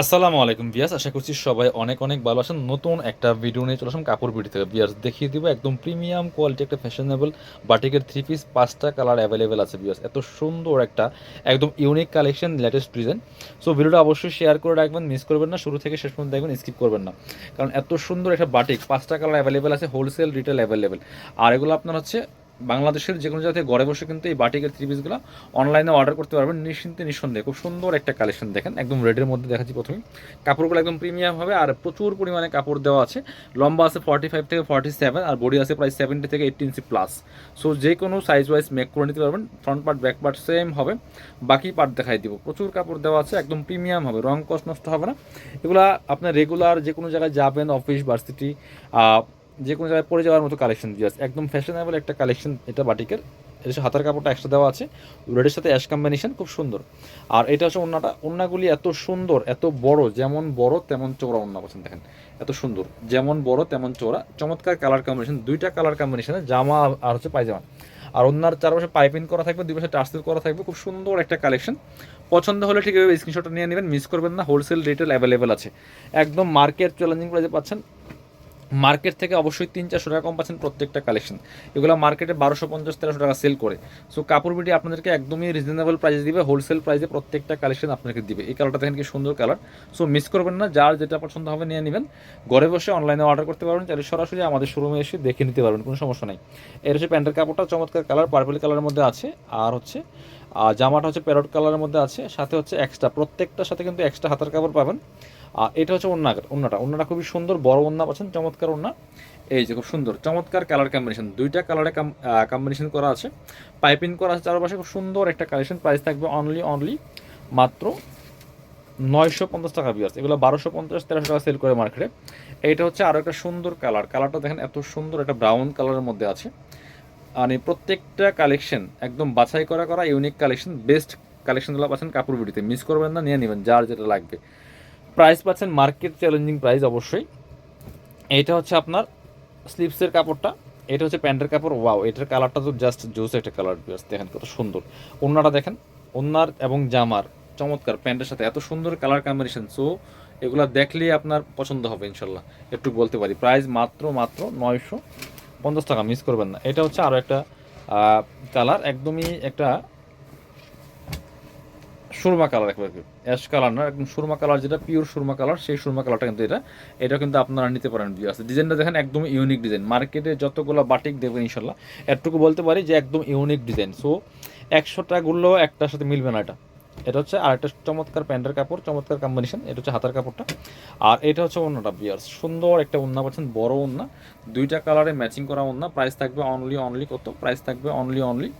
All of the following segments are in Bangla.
আসসালামু আলাইকুম বিয়াস আশা করছি সবাই অনেক অনেক ভালো আছেন। নতুন একটা ভিডিও নিয়ে চলে আসলাম কাপড় বিড়ি থেকে। বিয়াস দেখিয়ে দিব একদম প্রিমিয়াম কোয়ালিটি একটা ফ্যাশনেবল বাটিকের থ্রি পিস পাঁচটা কালার অ্যাভেলেবেল আছে বিয়াস এত সুন্দর একটা, একদম unique collection latest design so ভিডিওটা অবশ্যই শেয়ার করে রাখবেন মিস করবেন না, শুরু থেকে শেষ পর্যন্ত দেখবেন স্কিপ করবেন না। কারণ এত সুন্দর একটা বাটিক, পাঁচটা কালার অ্যাভেলেবেল আছে হোলসেল রিটেল অ্যাভেলেবেল আর এগুলো আপনার হচ্ছে বাংলাদেশের যে কোনো জায়গায় ঘরে বসে কিন্তু এই বাটিকের থ্রি পিসগুলো অনলাইনে অর্ডার করতে পারবেন নিশ্চিন্তে নিঃসন্দেহে। খুব সুন্দর একটা কালেকশন দেখেন, একদম রেডের মধ্যে দেখাচ্ছি প্রথমে। কাপড়গুলো একদম প্রিমিয়াম হবে আর প্রচুর পরিমাণে কাপড় দেওয়া আছে। লম্বা আছে ফর্টি ফাইভ থেকে ফর্টি সেভেন আর বডি আছে প্রায় সেভেন্টি থেকে এইটটি ইঞ্চি প্লাস সো যে কোনো সাইজ ওয়াইজ মেক করে নিতে পারবেন front part back part same হবে। বাকি পার্ট দেখাই দিব। প্রচুর কাপড় দেওয়া আছে, একদম প্রিমিয়াম হবে, রং কষ্ট নষ্ট হবে না। এগুলা আপনার রেগুলার যে কোনো জায়গায় যাবেন অফিস ভার্সিটি যে কোনো জায়গায় পরে যাওয়ার মতো কালেকশন দিয়ে আছে একদম ফ্যাশনেবল একটা কালেকশন এটা বাটিকের এটা হচ্ছে হাতার কাপড়টা এক্সট্রা দেওয়া আছে। রেডের সাথে অ্যাশ কম্বিনেশন খুব সুন্দর। আর এটা হচ্ছে ওনাটা ওন্নাগুলি এত সুন্দর, এত বড়, যেমন বড় তেমন চোরা ওন্না পাচ্ছেন দেখেন। এত সুন্দর। যেমন বড় তেমন চোরা চমৎকার কালার কম্বিনেশন দুইটা কালার কম্বিনেশনে জামা আর হচ্ছে পায়জামা। আর ওনার চারপাশে পাইপিং করা থাকবে, দুই পাশে টার্সেল করা থাকবে, খুব সুন্দর একটা কালেকশন পছন্দ হলে ঠিক এভাবে স্ক্রিনশটটা নিয়ে নেবেন মিস করবেন না। হোলসেল রিটেল অ্যাভেলেবেল আছে। একদম মার্কেট চ্যালেঞ্জিং প্রাইসে পাচ্ছেন। মার্কেট থেকে অবশ্যই তিন, চারশো টাকা কম পাচ্ছেন প্রত্যেকটা কালেকশন। এগুলো মার্কেটে বারোশো, পঞ্চাশ, তেরোশো টাকা সেল করে। সো কাপড় বিটি আপনাদেরকে একদমই রিজনেবল প্রাইসে দিবে হোলসেল প্রাইসে প্রত্যেকটা কালেকশন আপনাকে দিবে। এই কালারটা দেখেন কি সুন্দর কালার সো মিস করবেন না, যার যেটা পছন্দ হবে নিয়ে নেবেন। ঘরে বসে অনলাইনে অর্ডার করতে পারবেন, চাইলে সরাসরি আমাদের শোরুমে এসে দেখে নিতে পারবেন, কোনো সমস্যা নাই। এর হচ্ছে প্যান্টের কাপড়টা, চমৎকার কালার পার্পল কালারের মধ্যে আছে। আর হচ্ছে আর জামাটা হচ্ছে প্যারট কালারের মধ্যে আছে, সাথে হচ্ছে এক্সট্রা প্রত্যেকটার সাথে কিন্তু এক্সট্রা হাতার কাপড় পাবেন। আর এটা হচ্ছে ওন্না ওন্নাটা ওন্নাটা খুবই সুন্দর, বড় ওন্না পাচ্ছেন, চমৎকার ওন্না এই যে খুব সুন্দর, চমৎকার কালার কম্বিনেশন দুইটা কালারে কম্বিনেশন করা আছে। পাইপিং করা আছে চারপাশে, খুব সুন্দর একটা কালেকশন প্রাইস থাকবে অনলি অনলি মাত্র নয়শো পঞ্চাশ টাকা বিয়ার্স এগুলো বারোশো পঞ্চাশ, তেরোশো টাকা সেল করে মার্কেটে এইটা হচ্ছে আরও একটা সুন্দর কালার কালারটা দেখেন এত সুন্দর, একটা ব্রাউন কালারের মধ্যে আছে। এই প্রত্যেকটা কালেকশন একদম বাছাই করা করা ইউনিক কালেকশন বেস্ট কালেকশনগুলো পাচ্ছেন কাপড় বিটিতে। মিস করবেন না, নিয়ে নেবেন, যার যেটা লাগবে। প্রাইস পাচ্ছেন মার্কেট চ্যালেঞ্জিং প্রাইস অবশ্যই। এইটা হচ্ছে আপনার স্লিপসের কাপড়টা, এটা হচ্ছে প্যান্টের কাপড়। ওয়াও এটার কালারটা তো জাস্ট জোস একটা কালার দেখেন কত সুন্দর। ওনাটা দেখেন ওনার এবং জামার, চমৎকার প্যান্টের সাথে। এত সুন্দর কালার কম্বিনেশন সো এগুলো দেখলেই আপনার পছন্দ হবে, ইনশাল্লাহ। একটু বলতে পারি প্রাইস মাত্র মাত্র নয়শো পঞ্চাশ টাকা মিস করবেন না। এটা হচ্ছে আরও একটা কালার একদমই একটা সুরমা কালার একবার অ্যাশ কালার না, একদম সুরমা কালার যেটা পিওর সুরমা কালার সেই সুরমা কালারটা কিন্তু এটা এটা কিন্তু আপনারা নিতে পারেন আছে ডিজাইনটা দেখেন, একদম ইউনিক ডিজাইন মার্কেটে যতগুলো বাটিক দেখবেন, ইনশাল্লাহ এটুকু বলতে পারি যে একদম ইউনিক ডিজাইন সো একশোটাগুলো একটার সাথে মিলবে না এটা। এটা হচ্ছে, আর একটা চমৎকার প্যান্টের কাপড়, চমৎকার কম্বিনেশন এটা হচ্ছে হাতার কাপড়টা। আর এটা হচ্ছে অন্যটা বিয়ার্স। সুন্দর একটা ওন্না পাচ্ছেন বড় ওন্না। দুইটা কালারে ম্যাচিং করা ওন্না। প্রাইস থাকবে অনলি অনলি কত? প্রাইস থাকবে অনলি অনলি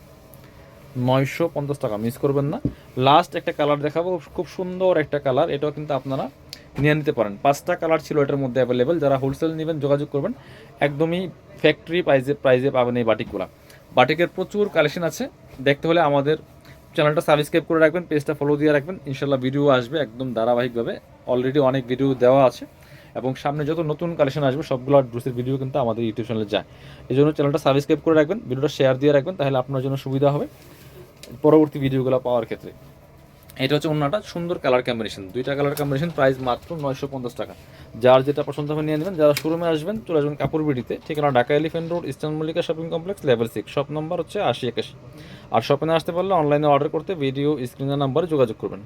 নয়শো পঞ্চাশ টাকা মিস করবেন না। লাস্ট একটা কালার দেখাবো, খুব সুন্দর একটা কালার এটাও কিন্তু আপনারা নিয়ে নিতে পারেন। পাঁচটা কালার ছিল এটার মধ্যে অ্যাভেলেবেল যারা হোলসেল নেবেন, যোগাযোগ করবেন। একদমই ফ্যাক্টরি প্রাইজে প্রাইজে পাবেন এই বাটিকগুলা। বাটিকের প্রচুর কালেকশন আছে। দেখতে হলে আমাদের চ্যানেলটা সাবস্ক্রাইব করে রাখবেন, পেজটা ফলো দিয়ে রাখবেন। ইনশাল্লাহ ভিডিও আসবে একদম ধারাবাহিকভাবে। অলরেডি অনেক ভিডিও দেওয়া আছে এবং সামনে যত নতুন কালেকশন আসবে, সবগুলো ড্রেসের ভিডিও কিন্তু আমাদের ইউটিউব চ্যানেলে যায়। এই জন্য চ্যানেলটা সাবস্ক্রাইব করে রাখবেন ভিডিওটা শেয়ার দিয়ে রাখবেন, তাহলে আপনার জন্য সুবিধা হবে পরবর্তী ভিডিওগুলো পাওয়ার ক্ষেত্রে। এটা হচ্ছে অন্যটা সুন্দর কালার কম্বিনেশন দুইটা কালার কম্বিনেশন প্রাইস মাত্র নয়শো পঞ্চাশ টাকা। যার যেটা পছন্দ হবে নিয়ে নেবেন, যারা শোরুমে আসবেন, চলে আসবেন কাপড় বিডিতে, ঠিকানা Dhaka Elephant Road Eastern Mallika shopping complex level six shop number হচ্ছে আশি একাশি। আর শপিংয়ে আসতে পারলে অনলাইনে অর্ডার করতে ভিডিও স্ক্রিনের নাম্বারে যোগাযোগ করবেন।